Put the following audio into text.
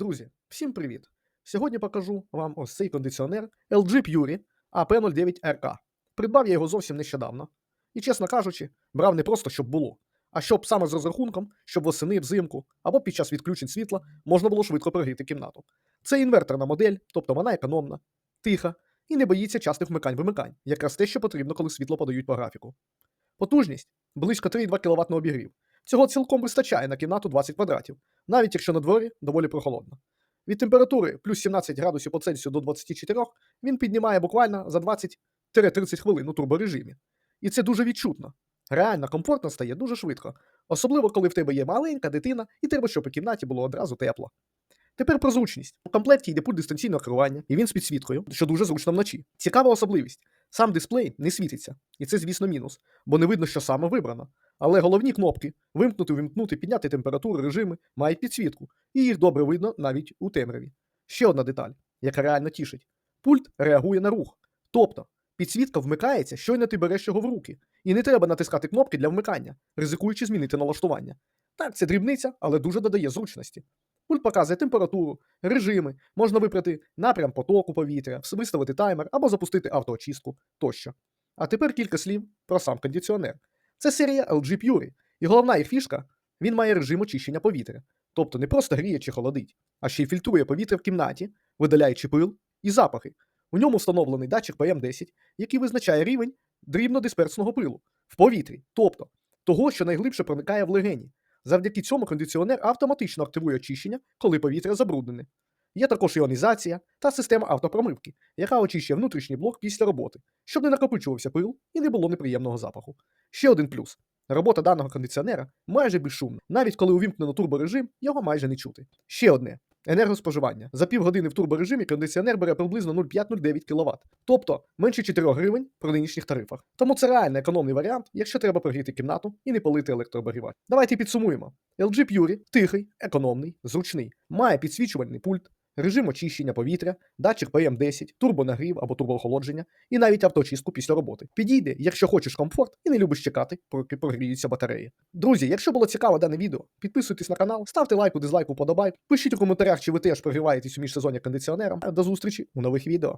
Друзі, всім привіт! Сьогодні покажу вам ось цей кондиціонер LG Puri AP09RK. Придбав я його зовсім нещодавно. І, чесно кажучи, брав не просто, щоб було, а щоб саме з розрахунком, щоб восени, взимку або під час відключень світла можна було швидко прогріти кімнату. Це інверторна модель, тобто вона економна, тиха і не боїться частих вмикань-вимикань, якраз те, що потрібно, коли світло подають по графіку. Потужність близько 3,2 кВт на обігрів. Цього цілком вистачає на кімнату 20 квадратів, навіть якщо на дворі доволі прохолодно. Від температури плюс 17 градусів по Цельсію до 24 він піднімає буквально за 20-30 хвилин у турборежимі. І це дуже відчутно. Реально комфортно стає дуже швидко, особливо коли в тебе є маленька дитина і треба, щоб у кімнаті було одразу тепло. Тепер про зручність. У комплекті йде пульт дистанційного керування, і він з підсвіткою, що дуже зручно вночі. Цікава особливість: сам дисплей не світиться, і це, звісно, мінус, бо не видно, що саме вибрано. Але головні кнопки вимкнути, вимкнути, підняти температуру, режими мають підсвітку, і їх добре видно навіть у темряві. Ще одна деталь, яка реально тішить: пульт реагує на рух. Тобто підсвітка вмикається, щойно ти береш його в руки, і не треба натискати кнопки для вмикання, ризикуючи змінити налаштування. Так, це дрібниця, але дуже додає зручності. Пульт показує температуру, режими, можна вибрати напрям потоку повітря, виставити таймер або запустити автоочистку тощо. А тепер кілька слів про сам кондиціонер. Це серія LG Puri, і головна їх фішка він має режим очищення повітря, тобто не просто гріє чи холодить, а ще й фільтрує повітря в кімнаті, видаляючи пил і запахи. У ньому встановлений датчик PM10, який визначає рівень дрібнодисперсного пилу в повітрі, тобто того, що найглибше проникає в легені. Завдяки цьому кондиціонер автоматично активує очищення, коли повітря забруднене. Є також іонізація та система автопромивки, яка очищує внутрішній блок після роботи, щоб не накопичувався пил і не було неприємного запаху. Ще один плюс: робота даного кондиціонера майже безшумна, навіть коли увімкнено турборежим, його майже не чути. Ще одне. Енергоспоживання. За півгодини в турборежимі кондиціонер бере приблизно 0,5-0,9 кВт, тобто менше 4 гривень при нинішніх тарифах. Тому це реально економний варіант, якщо треба прогріти кімнату і не палити електрообігрівач. Давайте підсумуємо. LG Puri тихий, економний, зручний, має підсвічувальний пульт, режим очищення повітря, датчик PM10, турбонагрів або турбоохолодження і навіть автоочистку після роботи. Підійде, якщо хочеш комфорт і не любиш чекати, поки прогріються батареї. Друзі, якщо було цікаво дане відео, підписуйтесь на канал, ставте лайку, дизлайку, подобай, пишіть у коментарях, чи ви теж прогріваєтесь у міжсезоння кондиціонером. До зустрічі у нових відео.